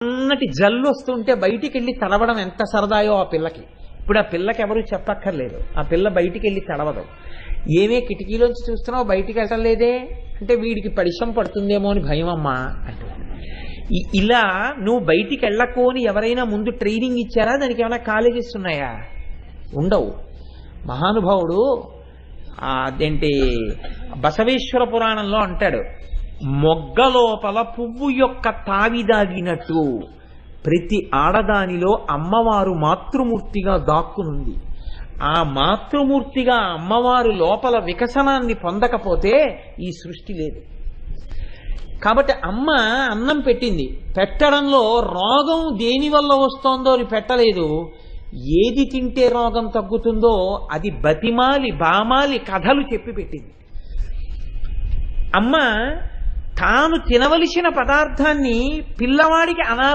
అన్నటి జల్లు వస్తుంటే బయటికి వెళ్ళి తడవడం ఎంత సరదాయో ఆ పిల్లకి. ఇప్పుడు ఆ పిల్లకి ఎవరు చెప్పక్కర్లేదు. ఆ పిల్ల బయటికి వెళ్ళి తడవదు ఏమే కిటికీలోంచి చూస్తున్నావు బయటికి వెళ్ళటం లేదే అంటే వీడికి పరిశ్రమ పడుతుందేమో అని భయం అమ్మా అంటుంది ఇలా నువ్వు బయటికి వెళ్ళకు అని ఎవరైనా ముందు ట్రైనింగ్ ఇచ్చారా? దానికి ఏమైనా కాలేజెస్ ఉన్నాయా? ఉండవు. మహానుభావుడు అదేంటి బసవేశ్వర పురాణంలో అంటాడు. మొగ్గ లోపల పువ్వు యొక్క తావిదాగినట్టు ప్రతి ఆడదానిలో అమ్మవారు మాతృమూర్తిగా దాక్కునుంది. ఆ మాతృమూర్తిగా అమ్మవారు లోపల వికసనాన్ని పొందకపోతే ఈ సృష్టి లేదు. కాబట్టి అమ్మ అన్నం పెట్టింది. పెట్టడంలో రోగం దేని వల్ల వస్తోందో అని పెట్టలేదు. ఏది తింటే రోగం తగ్గుతుందో అది బతిమాలి బామాలి కథలు చెప్పి పెట్టింది. అమ్మ తాను తినవలసిన పదార్థాన్ని పిల్లవాడికి అనా